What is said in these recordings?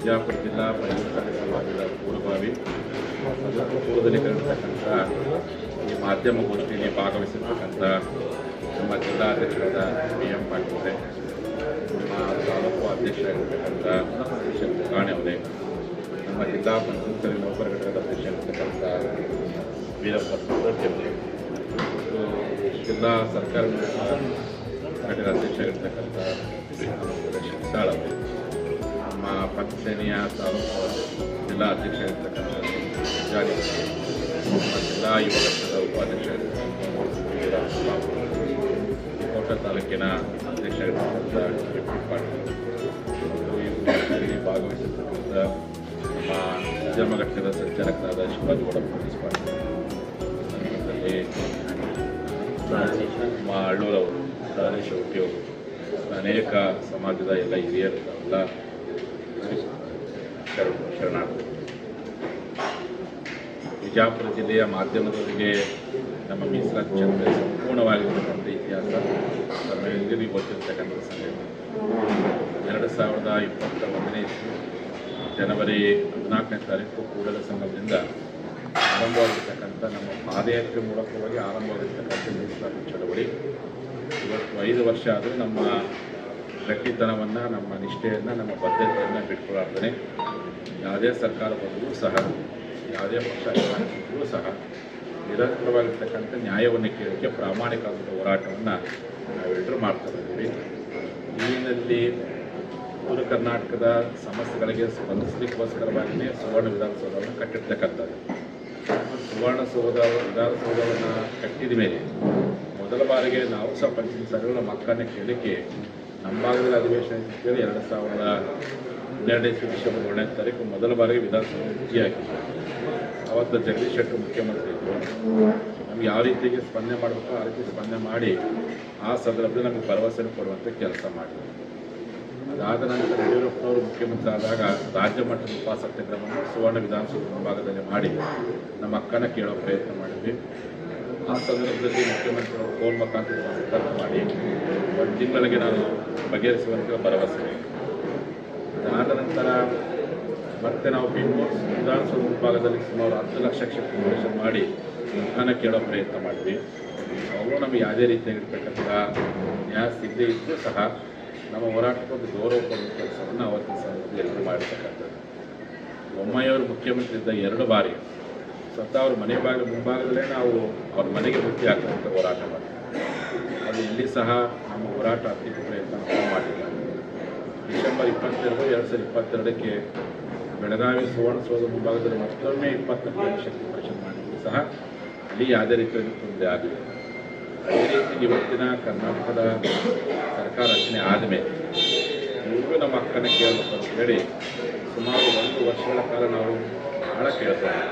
ಬಿಜಾಪುರ ಜಿಲ್ಲಾ ಪರಿವರ್ತನೆ ಸಮಾಜದ ಪೂರ್ವಭಾವಿ ಪೂರ್ವದಲ್ಲಿ ಕರೆತಕ್ಕಂಥ ಈ ಮಾಧ್ಯಮಗೋಷ್ಠಿಯಲ್ಲಿ ಭಾಗವಹಿಸಿರ್ತಕ್ಕಂಥ ನಮ್ಮ ಜಿಲ್ಲಾಧ್ಯಕ್ಷರಾದ ಬಿ ಎಂ ಪಾಟೀಲ್ ನಮ್ಮ ತಾಲೂಕು ಅಧ್ಯಕ್ಷರಾಗಿರ್ತಕ್ಕಂಥ ಮುಖಾಣಿ ಅವರೇ, ನಮ್ಮ ಜಿಲ್ಲಾ ಪಂಚಾಯತ್ ನೌಕರ ಘಟಕದ ಅಧ್ಯಕ್ಷರಾಗಿರ್ತಕ್ಕಂಥ ವೀರಪ್ಪ ಅವರೇ ಜಿಲ್ಲಾ ಸರ್ಕಾರ ಘಟಕದ ಅಧ್ಯಕ್ಷರಾಗಿರ್ತಕ್ಕಂಥ ಶಿಕ್ಷಾಳ ಅವರೇ. ಪಂಚಸೇನೆಯ ತಾಲೂಕು ಜಿಲ್ಲಾ ಅಧ್ಯಕ್ಷರಾಗಿರ್ತಕ್ಕಂಥ ಜಾರಿ ಜಿಲ್ಲಾ ಯುವ ಘಟಕದ ಉಪಾಧ್ಯಕ್ಷರಾಗಿರ್ತಕ್ಕಂಥ ಕೋಟ ತಾಲೂಕಿನ ಅಧ್ಯಕ್ಷ ಪಿ ಪಾಟೀಲ್ ಭಾಗವಹಿಸಿರ್ತಕ್ಕಂಥ ನಮ್ಮ ನಿಜಾಮ ಘಟಕದ ಸಂಚಾಲಕರಾದ ಶಿವಾಜಿಗೌಡ ಪೊಲೀಸ್ ಪಾಟೀಲ್ ನಮ್ಮ ಅಳ್ಳೂರವರು ದಾನೇಶ್ ಅವರು ಅನೇಕ ಸಮಾಜದ ಎಲ್ಲ ಹಿರಿಯರು ಎಲ್ಲ ಶರಣ ಬಿಜಾಪುರ ಜಿಲ್ಲೆಯ ಮಾಧ್ಯಮದೊಂದಿಗೆ ನಮ್ಮ ಮೀಸಲಾತಿ ಚಂದ್ರ ಸಂಪೂರ್ಣವಾಗಿರ್ತಕ್ಕಂಥ ಇತಿಹಾಸ ತಮ್ಮೆಲ್ಲರಿಗೂ ಗೊತ್ತಿರ್ತಕ್ಕಂಥ ಸಂಗತಿ. ಎರಡು ಸಾವಿರದ ಇಪ್ಪತ್ತ ಒಂದನೇ ಜನವರಿ ಹದಿನಾಲ್ಕನೇ ತಾರೀಕು ಕೂಡಲ ಸಂಘದಿಂದ ಆರಂಭವಾಗಿರ್ತಕ್ಕಂಥ ನಮ್ಮ ಪಾದಯಾತ್ರೆ ಮೂಲಕವಾಗಿ ಆರಂಭವಾಗಿರ್ತಕ್ಕಂಥ ಮೀಸಲಾತಿ ಚಳವಳಿ. ಇವತ್ತು ಐದು ವರ್ಷ ಆದರೂ ನಮ್ಮ ಗಟ್ಟಿತನವನ್ನು, ನಮ್ಮ ನಿಷ್ಠೆಯನ್ನು, ನಮ್ಮ ಬದ್ಧತೆಯನ್ನು ಬಿಟ್ಕೊಳ್ಳಾರ್ದೇ ಯಾವುದೇ ಸರ್ಕಾರ ಬಂದರೂ ಸಹ, ಯಾವುದೇ ಪಕ್ಷ ಬಂದರೂ ಸಹ ನಿರಂತರವಾಗಿರ್ತಕ್ಕಂಥ ನ್ಯಾಯವನ್ನು ಕೇಳೋಕ್ಕೆ ಪ್ರಾಮಾಣಿಕವಾದ ಹೋರಾಟವನ್ನು ನಾವೆಲ್ಲರೂ ಮಾಡ್ತಾ ಇದ್ದೀವಿ. ಈಗಿನಲ್ಲಿ ಉತ್ತರ ಕರ್ನಾಟಕದ ಸಮಸ್ಯೆಗಳಿಗೆ ಸ್ಪಂದಿಸಲಿಕ್ಕೋಸ್ಕರವಾಗಿಯೇ ಸುವರ್ಣ ವಿಧಾನಸೌಧವನ್ನು ಕಟ್ಟಿರ್ತಕ್ಕಂಥದ್ದು. ಸುವರ್ಣಸೌಧ ವಿಧಾನಸೌಧವನ್ನು ಕಟ್ಟಿದ ಮೇಲೆ ಮೊದಲ ಬಾರಿಗೆ ನಾವು ಸಹ ಪಂಚಾಯತ್ ಸಾವಿರ ಮಕ್ಕಳನ್ನ ಕೇಳಲಿಕ್ಕೆ ನಮ್ಮ ಭಾಗದಲ್ಲಿ ಅಧಿವೇಶನ ಎರಡು ಸಾವಿರದ ಹನ್ನೆರಡನೇ ಡಿಸೆಂಬರ್ ಏಳನೇ ತಾರೀಕು. ಮೊದಲ ಬಾರಿಗೆ ವಿಧಾನಸಭೆ ಹಾಕಿದ್ರು. ಅವತ್ತು ಜಗದೀಶ್ ಶೆಟ್ಟರ್ ಮುಖ್ಯಮಂತ್ರಿ ಇದ್ದರು ನಮ್ಗೆ ಯಾವ ರೀತಿಗೆ ಸ್ಪಂದನೆ ಮಾಡಬೇಕು ಆ ರೀತಿ ಸ್ಪಂದನೆ ಮಾಡಿ ಆ ಸಂದರ್ಭದಲ್ಲಿ ನಮಗೆ ಭರವಸೆ ಕೊಡುವಂಥ ಕೆಲಸ ಮಾಡಿದರು. ಅದಾದ ನಂತರ ಯಡಿಯೂರಪ್ಪನವರು ಮುಖ್ಯಮಂತ್ರಿ ಆದಾಗ ರಾಜ್ಯ ಮಟ್ಟದ ಉಪಸತ್ಯಾಗ್ರಹವನ್ನು ಸುವರ್ಣ ವಿಧಾನಸೌಧ ಮುಂಭಾಗದಲ್ಲಿ ಮಾಡಿ ನಮ್ಮ ಅಕ್ಕನ ಕೇಳೋ ಪ್ರಯತ್ನ ಮಾಡಿದ್ವಿ. ಆ ಸಂದರ್ಭದಲ್ಲಿ ಮುಖ್ಯಮಂತ್ರಿಗಳು ಫೋನ್ ಮುಖಾಂತರ ಮಾಡಿ ಒಂದು ತಿಂಗಳಿಗೆ ನಾನು ಬಗೆಹರಿಸುವಂಥ ಭರವಸೆ ಅದಾದ ನಂತರ ಮತ್ತೆ ನಾವು ಬೆಂಗಳೂರು ವಿಧಾನಸೌಧ ಮುಂಭಾಗದಲ್ಲಿ ಸುಮಾರು ಹತ್ತು ಲಕ್ಷ ಕ್ಷೇತ್ರ ಮಾಡಿ ಅಕ್ಕನ ಕೇಳೋ ಪ್ರಯತ್ನ ಮಾಡಿದ್ವಿ. ಅವರು ನಮಗೆ ಯಾವುದೇ ರೀತಿಯಾಗಿರ್ತಕ್ಕಂಥ ನ್ಯಾಯ ಸಿಗದೆ ಇದ್ದರೂ ಸಹ ನಮ್ಮ ಹೋರಾಟಕ್ಕೊಂದು ಗೌರವ ಕೊಡುವ ಕೆಲಸವನ್ನು ಅವತ್ತಿನ ಸಂದರ್ಭದಲ್ಲಿ ಎಲ್ಲರೂ ಮಾಡಿರ್ತಕ್ಕಂಥದ್ದು. ಬೊಮ್ಮಾಯಿಯವರು ಮುಖ್ಯಮಂತ್ರಿ ಇದ್ದ ಎರಡು ಬಾರಿ ಸ್ವತಃ ಅವ್ರ ಮನೆ ಬಾಗಿಲು ಮುಂಭಾಗದಲ್ಲೇ ನಾವು ಅವ್ರ ಮನೆಗೆ ಭೇಟಿ ಹಾಕುವಂಥ ಹೋರಾಟ ಮಾಡಿದ್ವಿ. ಅದು ಇಲ್ಲಿ ಸಹ ನಮ್ಮ ಹೋರಾಟ ಅತ್ಯಂತ ಪ್ರಯತ್ನ ಮಾಡಿಲ್ಲ. ಡಿಸೆಂಬರ್ ಇಪ್ಪತ್ತೆರಡು, ಎರಡು ಸಾವಿರದ ಇಪ್ಪತ್ತೆರಡಕ್ಕೆ ಬೆಳಗಾವಿ ಸುವರ್ಣಸೌಧ ಮುಂಭಾಗದಲ್ಲಿ ಮತ್ತೊಮ್ಮೆ ಇಪ್ಪತ್ನಾಲ್ಕು ಶಕ್ತಿ ಪ್ರದರ್ಶನ ಮಾಡಿದ್ರು. ಸಹ ಅಲ್ಲಿ ಯಾವುದೇ ರೀತಿಯಲ್ಲಿ ತೊಂದರೆ ಆಗಲಿಲ್ಲ ಅದೇ ರೀತಿ ಇವತ್ತಿನ ಕರ್ನಾಟಕದ ಸರ್ಕಾರ ರಚನೆ ಆದಮೇಲೆ ಇವರು ನಮ್ಮ ಅಕ್ಕನ ಕೇಳಬೇಕು ಅಂತ ಹೇಳಿ ಸುಮಾರು ಒಂದು ವರ್ಷಗಳ ಕಾಲ ನಾವು ಬಹಳ ಕೇಳ್ತೇವೆ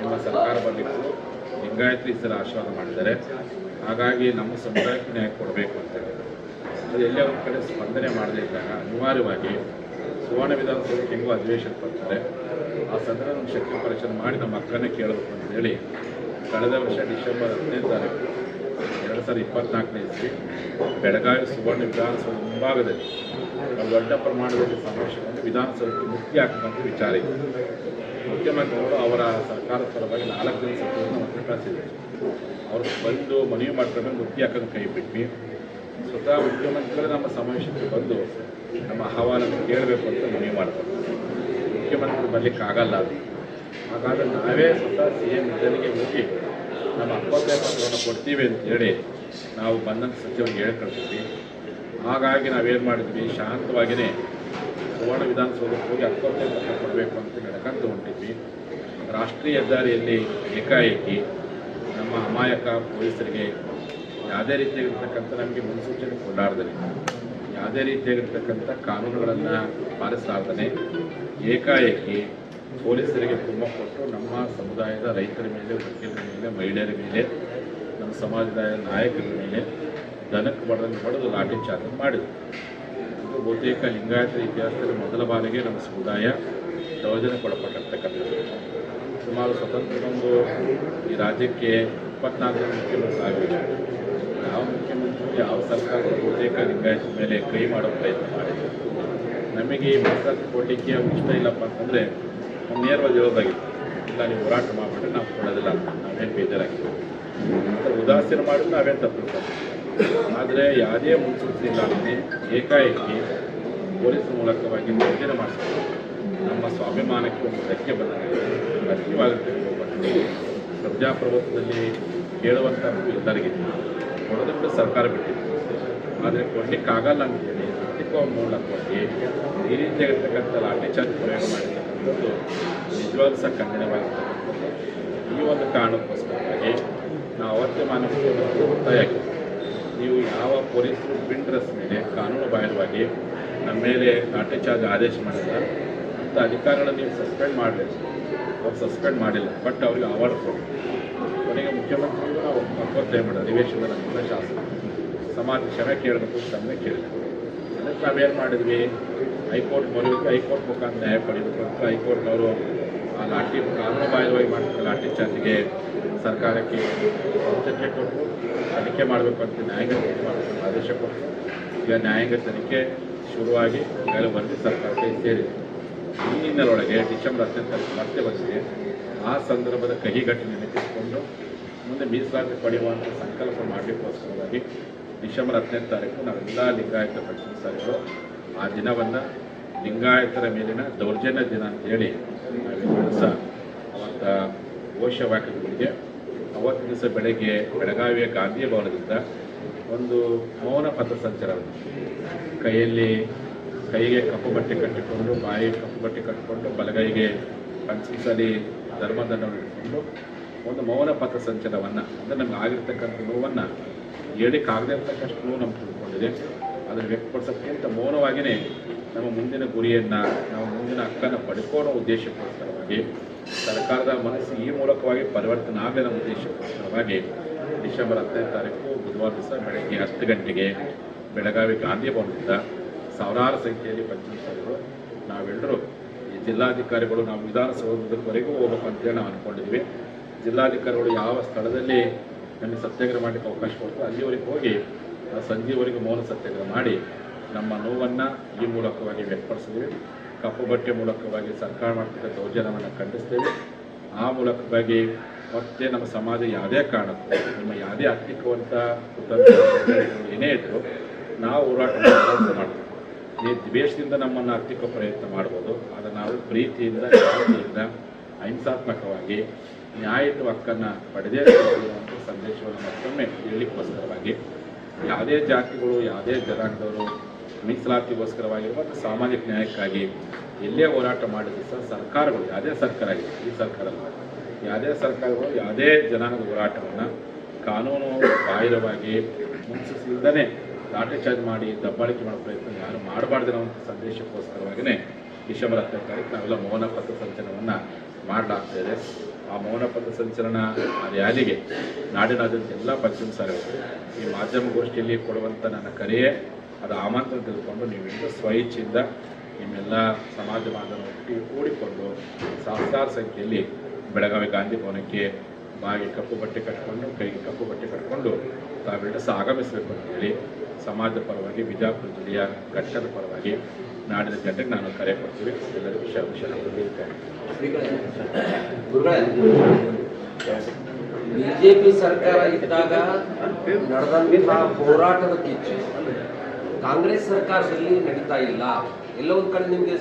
ನಿಮ್ಮ ಸರ್ಕಾರ ಬರಲಿತ್ತು ಲಿಂಗಾಯತ್ರಿ ಸಲ ಆಶೀರ್ವಾದ ಮಾಡಿದ್ದಾರೆ. ಹಾಗಾಗಿ ನಮ್ಮ ಸಮುದಾಯಕ್ಕೆ ನ್ಯಾಯ ಕೊಡಬೇಕು ಅಂತ ಹೇಳಿ. ಅದು ಎಲ್ಲ ಕಡೆ ಸ್ಪಂದನೆ ಮಾಡದೇ ಇದ್ದಾಗ ಅನಿವಾರ್ಯವಾಗಿ ಸುವರ್ಣ ವಿಧಾನಸಭೆ ಹೆಂಗೋ ಅಧಿವೇಶನ ಬರ್ತಾರೆ ಆ ಸಂದರ್ಭ ಶಕ್ತಿ ಪರಿಚಯ ಮಾಡಿ ನಮ್ಮ ಅಕ್ಕನೇ ಕೇಳಬೇಕು ಅಂತ ಹೇಳಿ ಕಳೆದ ವರ್ಷ ಡಿಸೆಂಬರ್ ಹದಿನೈದು ತಾರೀಕು, ಎರಡು ಸಾವಿರದ ಇಪ್ಪತ್ನಾಲ್ಕನೇ ಇಸ್ವಿ ಬೆಳಗಾವಿ ಸುವರ್ಣ ವಿಧಾನಸೌಧ ಮುಂಭಾಗದಲ್ಲಿ ದೊಡ್ಡ ಪ್ರಮಾಣದಲ್ಲಿ ಸಮಾವೇಶವನ್ನು ವಿಧಾನಸೌಧಕ್ಕೆ ಮುಕ್ತಿ ಹಾಕುವಂಥ ವಿಚಾರ ಇದೆ. ಮುಖ್ಯಮಂತ್ರಿಗಳು ಅವರ ಸರ್ಕಾರದ ಪರವಾಗಿ ನಾಲ್ಕು ಜನ ಸಚಿವರನ್ನು ಮತ್ತೆ ಕಳಿಸಿದ್ದಾರೆ ಅವರು ಬಂದು ಮನವಿ ಮಾಡ್ಕೊಂಡು ಮುಕ್ತಿ ಹಾಕೋದು ಕೈ ಬಿಟ್ವಿ. ಸ್ವತಃ ಮುಖ್ಯಮಂತ್ರಿಗಳು ನಮ್ಮ ಸಮಾವೇಶಕ್ಕೆ ಬಂದು ನಮ್ಮ ಅಹವಾಲನ್ನು ಕೇಳಬೇಕು ಅಂತ ಮನವಿ ಮಾಡ್ತಾರೆ. ಮುಖ್ಯಮಂತ್ರಿ ಬರಲಿಕ್ಕೆ ಆಗಲ್ಲ ಅದು. ಹಾಗಾದ್ರೆ ನಾವೇ ಸ್ವತಃ ಸಿ ಎಂ ಇದರಿಗೆ ಹೋಗಿ ನಮ್ಮ ಹಕ್ಕುಪತ್ರ ಪತ್ರವನ್ನು ಕೊಡ್ತೀವಿ ಅಂತ ಹೇಳಿ ನಾವು ಬಂದಂಥ ಸಚಿವರಿಗೆ ಹೇಳ್ಕೊಳ್ತೀವಿ. ಹಾಗಾಗಿ ನಾವೇನು ಮಾಡಿದ್ವಿ? ಶಾಂತವಾಗಿಯೇ ಸುವರ್ಣ ವಿಧಾನಸೌಧಕ್ಕೆ ಹೋಗಿ ಹಕ್ಕುಪತ್ರ ಪತ್ರ ಕೊಡಬೇಕು ಅಂತ ನಡ್ಕಂತ ಹೊಂಟಿದ್ವಿ ರಾಷ್ಟ್ರೀಯ ಹೆದ್ದಾರಿಯಲ್ಲಿ ಏಕಾಏಕಿ ನಮ್ಮ ಅಮಾಯಕ ಪೊಲೀಸರಿಗೆ ಯಾವುದೇ ರೀತಿಯಾಗಿರ್ತಕ್ಕಂಥ ನಮಗೆ ಮುನ್ಸೂಚನೆ ಕೊಡಲಾರ್ದೇ ಯಾವುದೇ ರೀತಿಯಾಗಿರ್ತಕ್ಕಂಥ ಕಾನೂನುಗಳನ್ನು ಪಾಲಿಸಲಾರ್ದೇ ಏಕಾಏಕಿ ಪೊಲೀಸರಿಗೆ ತುಂಬ ಕೊಟ್ಟು ನಮ್ಮ ಸಮುದಾಯದ ರೈತರ ಮೇಲೆ, ವಕೀಲರ ಮೇಲೆ, ಮಹಿಳೆಯರ ಮೇಲೆ, ನಮ್ಮ ಸಮಾಜದ ನಾಯಕರ ಮೇಲೆ ದನಕ್ಕೆ ಬಡದಂಗೆ ಹೊಡೆದು ಲಾಠಿ ಚಾರ್ಜ್ ಮಾಡಿದರು. ಇದು ಬಹುತೇಕ ಲಿಂಗಾಯತ ಇತಿಹಾಸದಲ್ಲಿ ಮೊದಲ ಬಾರಿಗೆ ನಮ್ಮ ಸಮುದಾಯ ದೌರ್ಜನ್ಯಕ್ಕೊಳಪಟ್ಟಿರ್ತಕ್ಕಂಥದ್ದು ಸುಮಾರು ಸ್ವತಂತ್ರ ಬಂದು ಈ ರಾಜ್ಯಕ್ಕೆ ಇಪ್ಪತ್ನಾಲ್ಕು ಮುಖ್ಯಮಂತ್ರಿ ಆಗಿವೆ ಯಾವ ಮುಖ್ಯಮಂತ್ರಿ ಯಾವ ಸರ್ಕಾರ ಬಹುತೇಕ ಲಿಂಗಾಯತ ಮೇಲೆ ಕೈ ಮಾಡೋ ಪ್ರಯತ್ನ ಮಾಡಿದೆ ನಮಗೆ ಈ ಮೀಸಲಾತಿ ಕೊಡಲಿಕ್ಕೆ ಇಷ್ಟ ಇಲ್ಲಪ್ಪ ಅಂತಂದರೆ ನೇರವಾಗಿ ಹೇಳೋದಾಗಿತ್ತು ಇಲ್ಲ, ನೀವು ಹೋರಾಟ ಮಾಡಿಬಿಟ್ರೆ ನಾವು ಕೊಡೋದಿಲ್ಲ. ನಾವೇನು ಮತ್ತು ಉದಾಸೀನ ಮಾಡಿದ್ರೆ ನಾವೇನು ತಪ್ಪು ಆದರೆ ಯಾವುದೇ ಮುನ್ಸೂಚನೆ ಇಲ್ಲಾಂದರೆ ಏಕಾಏಕಿ ಪೊಲೀಸ್ ಮೂಲಕವಾಗಿ ಮುಂದಿನ ಮಾಡಿಸ್ತಾರೆ. ನಮ್ಮ ಸ್ವಾಭಿಮಾನಕ್ಕೆ ಒಂದು ಧಕ್ಕೆ ಬಂದಂಗೆ ರಾಜಕೀಯವಾಗುತ್ತೆ ಪ್ರಜಾಪ್ರಭುತ್ವದಲ್ಲಿ ಕೇಳುವಂಥ ಎಲ್ಲರಿಗಿದೆ ಕೊಡೋದು ಕೂಡ ಸರ್ಕಾರ ಬಿಟ್ಟಿದೆ. ಆದರೆ ಕೊಡಲಿಕ್ಕಾಗಲ್ಲ ಅಂತೇಳಿ ಆರ್ಥಿಕ ಮೂಲಕವಾಗಿ ಈ ರೀತಿಯಾಗಿರ್ತಕ್ಕಂಥ ಲಾಠಿ ಚಾರ್ಜ್ ಪ್ರಯೋಗ ಮಾಡಿರ್ತಕ್ಕಂಥದ್ದು ನಿಜವಾದ ಸಹ ಖಂಡನವಾಗಿರ್ತಕ್ಕಂಥದ್ದು ಈ ಒಂದು ಕಾರಣಕ್ಕೋಸ್ಕರವಾಗಿ ನಾವು ಅವತ್ತೇ ಮಾನವಕ್ಕೆ ಒತ್ತಾಯ ನೀವು ಯಾವ ಪೊಲೀಸರು ಬಿಂಡ್ರಸ್ ಮೇಲೆ ಕಾನೂನು ಬಾಹಿರವಾಗಿ ನಮ್ಮ ಮೇಲೆ ಲಾಠಿ ಚಾರ್ಜ್ ಆದೇಶ ಮಾಡಿಲ್ಲ ಅಂತ ಅಧಿಕಾರಿಗಳನ್ನ ನೀವು ಸಸ್ಪೆಂಡ್ ಮಾಡಬೇಕು. ಅವ್ರು ಸಸ್ಪೆಂಡ್ ಮಾಡಿಲ್ಲ. ಬಟ್ ಅವ್ರಿಗೆ ಅವಾರ್ಡ್ ಕೊಡಿ ಕೊನೆಗೆ ಮುಖ್ಯಮಂತ್ರಿಗಳು ನಾವು ಒತ್ತಾಯ ಮಾಡೋದು ಅಧಿವೇಶನದ ನಂತರ ಶಾಸನ ಸಮಾಜ ಕ್ಷಮೆ ಕೇಳಬೇಕು ಕ್ಷಮೆ ಕೇಳಬೇಕು ಅದಕ್ಕೆ ನಾವೇನು ಮಾಡಿದ್ವಿ? ಹೈಕೋರ್ಟ್ ಮೊದಲಿಗೆ ಹೈಕೋರ್ಟ್ ಮುಖಾಂತರ ನ್ಯಾಯ ಪಡೆಯಬೇಕು ಅಂತ ಹೈಕೋರ್ಟ್ನವರು ಆ ಲಾಠಿ ಕಾನೂನು ಬಾಹಿರವಾಗಿ ಮಾಡ್ತಾರೆ ಲಾಠಿ ಚಾರ್ಜ್ಗೆ ಸರ್ಕಾರಕ್ಕೆ ಸೂಚನೆ ಕೊಟ್ಟು ತನಿಖೆ ಮಾಡಬೇಕು ಅಂತ ನ್ಯಾಯಾಂಗ ಮಾಡಬೇಕು ಆದೇಶ ಕೊಟ್ಟು ಈಗ ನ್ಯಾಯಾಂಗ ತನಿಖೆ ಶುರುವಾಗಿ ಈಗಾಗಲೇ ವರದಿ ಸರ್ಕಾರಕ್ಕೆ ಸೇರಿದೆ. ಈ ಹಿನ್ನೆಲೆಯೊಳಗೆ ಡಿಸೆಂಬರ್ ಹತ್ತನೇ ತಾರೀಕು ಮತ್ತೆ ಬಂದಿದೆ. ಆ ಸಂದರ್ಭದ ಕಹಿ ಘಟನೆ ನೆನಪಿಸಿಕೊಂಡು ಮುಂದೆ ಮೀಸಲಾತಿ ಪಡೆಯುವಂಥ ಸಂಕಲ್ಪ ಮಾಡಲಿಕ್ಕೋಸ್ಕರವಾಗಿ ಡಿಸೆಂಬರ್ ಹತ್ತನೇ ತಾರೀಕು ನಾವೆಲ್ಲ ಲಿಂಗಾಯತ ಪಂಚಮಸಾರಿಗಳು ಆ ದಿನವನ್ನು ಲಿಂಗಾಯತರ ಮೇಲಿನ ದೌರ್ಜನ್ಯ ದಿನ ಅಂತೇಳಿ ನಾವೇನು ದಿವಸ ಅವತ್ತ ಘೋಷವಾಕ್ಯಗಳಿಗೆ ಅವತ್ತು ದಿವಸ ಬೆಳಗ್ಗೆ ಬೆಳಗಾವಿಯ ಗಾಂಧಿ ಭವನದಿಂದ ಒಂದು ಮೌನ ಪಥಸಂಚಲನ ಕೈಯಲ್ಲಿ ಕೈಗೆ ಕಪ್ಪು ಬಟ್ಟೆ ಕಟ್ಟಿಕೊಂಡು, ಬಾಯಿಗೆ ಕಪ್ಪು ಬಟ್ಟೆ ಕಟ್ಟಿಕೊಂಡು, ಬಲಗೈಗೆ ಪಂಚಿಸಲಿ ಧರ್ಮದಂಡವನ್ನು ಇಟ್ಕೊಂಡು ಒಂದು ಮೌನ ಪಥಸಂಚಲನವನ್ನು ಅಂದರೆ ನಮ್ಗೆ ಆಗಿರ್ತಕ್ಕಂಥ ನೋವನ್ನು ಹೇಳಿಕ್ಕಾಗದೇ ಇರ್ತಕ್ಕಷ್ಟು ನೋವು ನಮ್ಗೆ ತಿಳ್ಕೊಂಡಿದೆ ಅದನ್ನು ವ್ಯಕ್ತಪಡಿಸೋಕ್ಕಿಂತ ಮೌನವಾಗಿಯೇ ನಮ್ಮ ಮುಂದಿನ ಗುರಿಯನ್ನು ನಾವು ಮುಂದಿನ ಹಕ್ಕನ್ನು ಪಡ್ಕೊಳ್ಳೋ ಉದ್ದೇಶಕ್ಕೋಸ್ಕರವಾಗಿ ಸರ್ಕಾರದ ಮನಸ್ಸು ಈ ಮೂಲಕವಾಗಿ ಪರಿವರ್ತನೆ ಆಗಲಿ ನಮ್ಮ ಉದ್ದೇಶಕ್ಕೋಸ್ಕರವಾಗಿ ಡಿಸೆಂಬರ್ ಹತ್ತನೇ ತಾರೀಕು ಬುಧವಾರ ದಿವಸ ಬೆಳಗ್ಗೆ ಹತ್ತು ಗಂಟೆಗೆ ಬೆಳಗಾವಿ ಗಾಂಧಿ ಭವನದಿಂದ ಸಾವಿರಾರು ಸಂಖ್ಯೆಯಲ್ಲಿ ಪಂಚಮಸಾಲಿಗಳು ನಾವೆಲ್ಲರೂ ಈ ಜಿಲ್ಲಾಧಿಕಾರಿಗಳು, ನಾವು ವಿಧಾನಸೌಧದವರೆಗೂ ಹೋಗ್ಬೇಕು ಅಂತೇಳಿ ನಾವು ಅಂದ್ಕೊಂಡಿದ್ವಿ ಜಿಲ್ಲಾಧಿಕಾರಿಗಳು ಯಾವ ಸ್ಥಳದಲ್ಲಿ ನಮಗೆ ಸತ್ಯಾಗ್ರಹ ಮಾಡಲಿಕ್ಕೆ ಅವಕಾಶ ಕೊಡ್ತಾರೆ ಅಲ್ಲಿವರೆಗೆ ಹೋಗಿ ಸಂಜೆವರೆಗೆ ಮೌನ ಸತ್ಯಾಗ್ರಹ ಮಾಡಿ ನಮ್ಮ ನೋವನ್ನು ಈ ಮೂಲಕವಾಗಿ ವ್ಯಕ್ತಪಡಿಸಿದ್ದೀವಿ. ಕಪ್ಪು ಬಟ್ಟೆ ಮೂಲಕವಾಗಿ ಸರ್ಕಾರ ಮಾಡ್ತಕ್ಕಂಥ ದೌರ್ಜನ್ಯವನ್ನು ಖಂಡಿಸ್ತೇವೆ. ಆ ಮೂಲಕವಾಗಿ ಮತ್ತೆ ನಮ್ಮ ಸಮಾಜ ಯಾವುದೇ ಕಾರಣಕ್ಕೂ, ನಿಮ್ಮ ಯಾವುದೇ ಆರ್ಥಿಕವಂತ ಏನೇ ಇದ್ದರೂ ನಾವು ಹೋರಾಟ ಮಾಡ್ತೀವಿ. ಈ ದ್ವೇಷದಿಂದ ನಮ್ಮನ್ನು ಆರ್ಥಿಕ ಪ್ರಯತ್ನ ಮಾಡ್ಬೋದು. ಆದರೆ ನಾವು ಪ್ರೀತಿಯಿಂದ, ಶಾಂತಿಯಿಂದ, ಅಹಿಂಸಾತ್ಮಕವಾಗಿ ನ್ಯಾಯಯುತ ಹಕ್ಕನ್ನು ಪಡೆದೇ ಅಂತ ಸಂದೇಶವನ್ನು ಮತ್ತೊಮ್ಮೆ ಹೇಳಲಿಕ್ಕೋಸ್ಕರವಾಗಿ ಯಾವುದೇ ಜಾತಿಗಳು, ಯಾವುದೇ ಜನಾಂಗದವರು ಮೀಸಲಾತಿಗೋಸ್ಕರವಾಗಿರುವಂಥ ಸಾಮಾಜಿಕ ನ್ಯಾಯಕ್ಕಾಗಿ ಎಲ್ಲೇ ಹೋರಾಟ ಮಾಡಿದ್ರು ಸಹ ಸರ್ಕಾರಗಳು, ಯಾವುದೇ ಸರ್ಕಾರ ಆಗಿದೆ ಈ ಸರ್ಕಾರ ಯಾವುದೇ ಸರ್ಕಾರಗಳು, ಯಾವುದೇ ಜನಾಂಗದ ಹೋರಾಟವನ್ನು ಕಾನೂನು ಬಾಹಿರವಾಗಿ ಮುನ್ಸೂಚಿಸಿಲ್ದೇ ಲಾಠಿ ಚಾರ್ಜ್ ಮಾಡಿ ದಬ್ಬಾಳಿಕೆ ಮಾಡೋ ಪ್ರಯತ್ನ ಯಾರು ಮಾಡಬಾರ್ದಿರೋವಂಥ ಸಂದೇಶಕ್ಕೋಸ್ಕರವಾಗಿಯೇ ಡಿಸೆಂಬರ್ ಹತ್ತನೇ ತಾರೀಕು ನಾವೆಲ್ಲ ಮೌನ ಪಥ ಸಂಚಲನವನ್ನು ಮಾಡಲಾಗ್ತಾ ಇದೆ. ಆ ಮೌನ ಪಥ ಸಂಚಲನ ರ್ಯಾಲಿಗೆ ನಾಡಿನಾದ್ಯಂತ ಎಲ್ಲ ಪಂಚಮ ಸಾರಿಗಳು ಈ ಮಾಧ್ಯಮಗೋಷ್ಠಿಯಲ್ಲಿ ಕೊಡುವಂಥ ನನ್ನ ಕರೆಯೇ, ಅದು ಆಮಂತ್ರಣ ತಿಳ್ಕೊಂಡು ನೀವೆಲ್ಲ ಸ್ವಇಚ್ಛೆಯಿಂದ ನಿಮ್ಮೆಲ್ಲ ಸಮಾಜ ಒಟ್ಟಿಗೆ ಕೂಡಿಕೊಂಡು ಸಾವಿರಾರು ಸಂಖ್ಯೆಯಲ್ಲಿ ಬೆಳಗಾವಿ ಗಾಂಧಿ ಭವನಕ್ಕೆ ಬಾಗಿ ಕಪ್ಪು ಬಟ್ಟೆ ಕಟ್ಟಿಕೊಂಡು ಕೈಗೆ ಕಪ್ಪು ಬಟ್ಟೆ ಕಟ್ಟಿಕೊಂಡು ತಾವೆಲ್ಲ ಸಹ ಆಗಮಿಸಬೇಕು ಅಂತ ಹೇಳಿ ಸಮಾಜದ ಪರವಾಗಿ, ಬಿಜಾಪುರ ಜಿಲ್ಲೆಯ ಘಟ್ಟದ ಪರವಾಗಿ, ನಾಡಿನ ಜನರಿಗೆ ನಾನು ಕರೆ ಕೊಡ್ತೀವಿ. ಎಲ್ಲರಿಗೂ ವಿಷಯ ವಿಷಯ ಬಿಜೆಪಿ ಸರ್ಕಾರ ಇದ್ದಾಗ ನಡೆದಂತಹ ಹೋರಾಟದ ಕಿಚ್ಚು ಕಾಂಗ್ರೆಸ್ ಸರ್ಕಾರದಲ್ಲಿ ನಡೀತಾ ಇಲ್ಲ. ಎಲ್ಲ ಒಂದ್ ಕಡೆ ನಿಮಗೆ